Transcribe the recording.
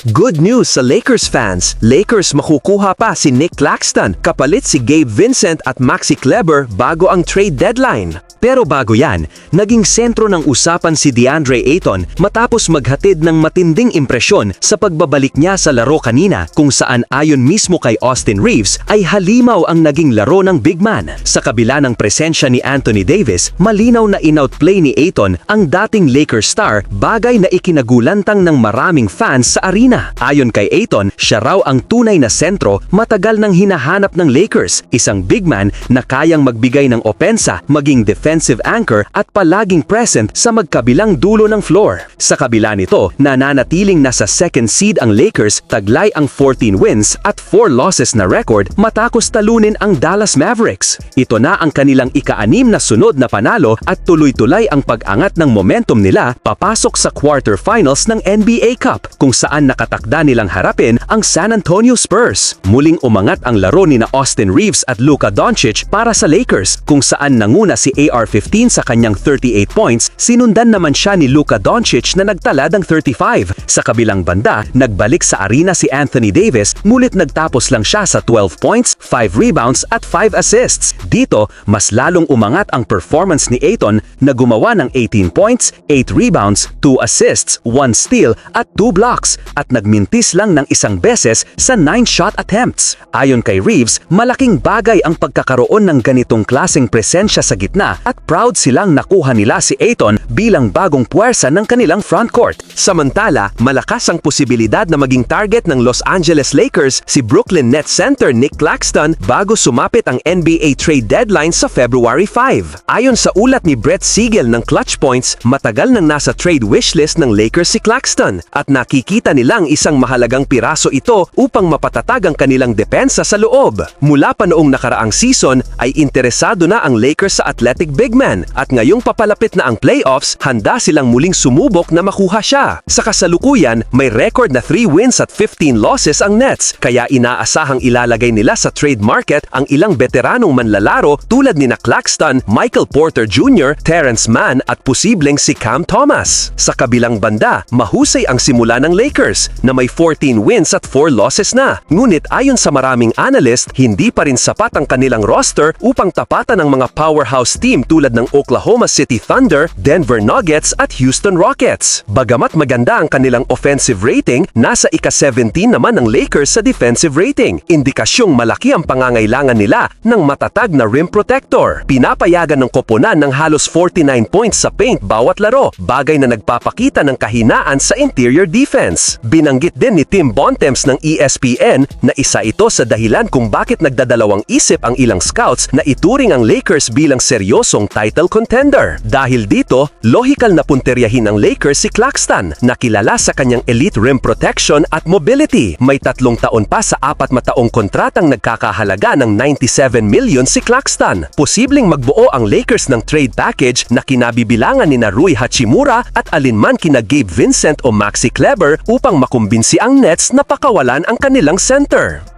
Good news sa Lakers fans. Lakers makukuha pa si Nick Claxton kapalit si Gabe Vincent at Maxi Kleber bago ang trade deadline. Pero bago yan, naging sentro ng usapan si DeAndre Ayton matapos maghatid ng matinding impresyon sa pagbabalik niya sa laro kanina kung saan ayon mismo kay Austin Reeves ay halimaw ang naging laro ng big man. Sa kabila ng presensya ni Anthony Davis, malinaw na inoutplay ni Ayton ang dating Lakers star bagay na ikinagulantang ng maraming fans sa arena. Ayon kay Ayton, siya raw ang tunay na sentro matagal nang hinahanap ng Lakers, isang big man na kayang magbigay ng opensa, maging defensive anchor at palaging present sa magkabilang dulo ng floor. Sa kabila nito, nananatiling nasa second seed ang Lakers, taglay ang 14 wins at 4 losses na record matapos talunin ang Dallas Mavericks. Ito na ang kanilang ika-anim na sunod na panalo at tuloy-tulay ang pag-angat ng momentum nila papasok sa quarterfinals ng NBA Cup kung saan nakatakda nilang harapin ang San Antonio Spurs. Muling umangat ang laro ni na Austin Reeves at Luka Doncic para sa Lakers kung saan nanguna si AR-15 sa kanyang 38 points, sinundan naman siya ni Luka Doncic na nagtala ng 35. Sa kabilang banda, nagbalik sa arena si Anthony Davis, mulit nagtapos lang siya sa 12 points, 5 rebounds at 5 assists. Dito, mas lalong umangat ang performance ni Ayton na gumawa ng 18 points, 8 rebounds, 2 assists, 1 steal at 2 blocks at nagmintis lang ng isang beses sa 9 shot attempts. Ayon kay Reeves, malaking bagay ang pagkakaroon ng ganitong klaseng presensya sa gitna at proud silang nakuha nila si Ayton bilang bagong puwersa ng kanilang frontcourt. Samantala, malakas ang posibilidad na maging target ng Los Angeles Lakers si Brooklyn Nets center Nick Claxton bago sumapit ang NBA trade deadline sa February 5. Ayon sa ulat ni Brett Siegel ng Clutch Points, matagal nang nasa trade wishlist ng Lakers si Claxton at nakikita nilang isang mahalagang piraso ito upang mapatatag ang kanilang depensa sa loob. Mula pa noong nakaraang season ay interesado na ang Lakers sa athletic big man at ngayong papalapit na ang playoffs, handa silang muling sumubok na makuha siya. Sa kasalukuyan, may record na 3 wins at 15 losses ang Nets kaya inaasahang ilalagay nila sa trade market ang ilang veteranong manlalaro tulad ni na Claxton, Michael Porter Jr., Terrence Mann at posibleng si Cam Thomas. Sa kabilang banda, mahusay ang simula ng Lakers na may 14 wins at 4 losses na. Ngunit ayon sa maraming analyst, hindi pa rin sapat ang kanilang roster upang tapatan ng mga powerhouse team tulad ng Oklahoma City Thunder, Denver Nuggets at Houston Rockets. Bagamat maganda ang kanilang offensive rating, nasa ika-17 naman ng Lakers sa defensive rating. Indikasyong malaki ang pangangailangan nila ng matatag na rim protector. Pinapayagan ng koponan ng halos 49 points sa paint bawat laro, bagay na nagpapakita ng kahinaan sa interior defense. Binanggit din ni Tim Bontemps ng ESPN na isa ito sa dahilan kung bakit nagdadalawang isip ang ilang scouts na ituring ang Lakers bilang seryosong title contender. Dahil dito, lohikal na punteryahin ng Lakers si Claxton na kilala sa kanyang elite rim protection at mobility. May tatlong taon pa sa apat mataong kontratang nagkakahalaga ng 97 million si Claxton. Posibleng magbuo ang Lakers ng trade package na kinabibilangan ni Rui Hachimura at alinman kina Gabe Vincent o Maxi Kleber upang makumbinsi ang Nets na pakawalan ang kanilang center.